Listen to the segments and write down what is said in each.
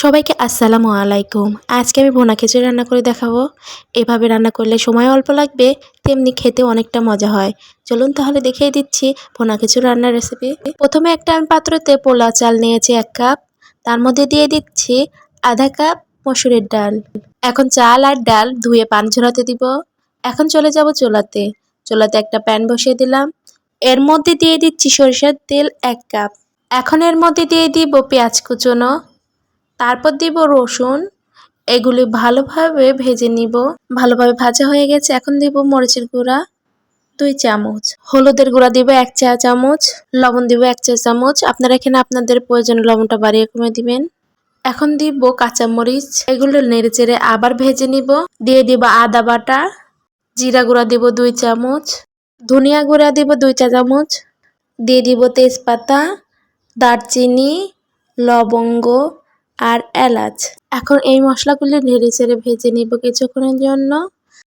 সবাইকে আসসালামু আলাইকুম। আজকে আমি ভোনা খিচুড়ি রান্না করে দেখাবো। এভাবে রান্না করলে সময় অল্প লাগবে, তেমনি খেতে অনেকটা মজা হয়। চলুন তাহলে দেখিয়ে দিচ্ছি ভোনা খিচুড়ি রান্নার রেসিপি প্রথমে একটা আমি পাত্রতে পোলা চাল নিয়েছি এক কাপ। তার মধ্যে দিয়ে দিচ্ছি আধা কাপ মসুরের ডাল। এখন চাল আর ডাল ধুয়ে পান ঝরাতে দিব। এখন চলে যাব চোলাতে। চোলাতে একটা প্যান বসিয়ে দিলাম। এর মধ্যে দিয়ে দিচ্ছি সরিষার তেল এক কাপ। এখন এর মধ্যে দিয়ে দিব পেঁয়াজ কুচনো। তারপর দিব রসুন। এগুলি ভালোভাবে ভেজে নিব। ভালোভাবে ভাজা হয়ে গেছে। এখন দিব মরিচের গুঁড়া, দুই চামচ। হলুদের গুঁড়া দিব এক চা চামচ। লবণ দিব এক চা চামচ। আপনারা এখানে আপনাদের প্রয়োজন লবণটা বাড়িয়ে কমে দিবেন। এখন দিব কাঁচামরিচ এগুলো নেড়ে চেড়ে আবার ভেজে নিব। দিয়ে দিব আদা বাটা। জিরা গুঁড়া দিব দুই চামচ। ধনিয়া গুঁড়া দিব দুই চা চামচ। দিয়ে দিব তেজপাতা, দারচিনি, লবঙ্গ আর এলাচ। এখন এই মশলাগুলি নেড়ে চেড়ে ভেজে নিব কিছুক্ষণের জন্য।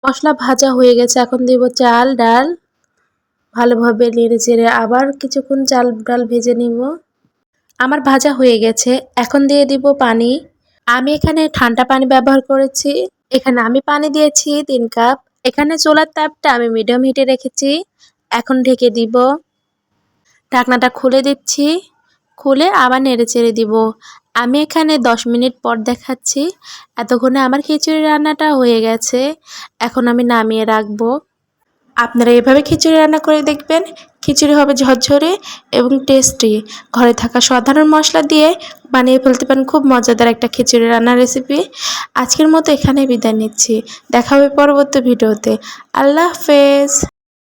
মশলা ভাজা হয়ে গেছে, এখন দিব চাল, ডাল। ভালোভাবে নেড়ে চেড়ে আবার কিছুক্ষণ চাল, ডাল ভেজে নিব। আমার ভাজা হয়ে গেছে, এখন দিয়ে দিব পানি। আমি এখানে ঠান্ডা পানি ব্যবহার করেছি। এখানে আমি পানি দিয়েছি তিন কাপ। এখানে চোলার তাপটা আমি মিডিয়াম হিটে রেখেছি। এখন ঢেকে দিব। ঢাকনাটা খুলে দিচ্ছি। খুলে আবার নেড়ে চেড়ে দিব। আমি এখানে দশ মিনিট পর দেখাচ্ছি। এতক্ষণে আমার খিচুড়ি রান্নাটা হয়ে গেছে। এখন আমি নামিয়ে রাখব। আপনারা এভাবে খিচুড়ি রান্না করে দেখবেন। খিচুড়ি হবে ঝরঝরে এবং টেস্টি ঘরে থাকা সাধারণ মশলা দিয়ে বানিয়ে ফেলতে পারেন খুব মজাদার একটা খিচুড়ি রান্নার রেসিপি আজকের মতো এখানে বিদায় নিচ্ছি। দেখা হবে পরবর্তী ভিডিওতে। আল্লাহ হাফেজ।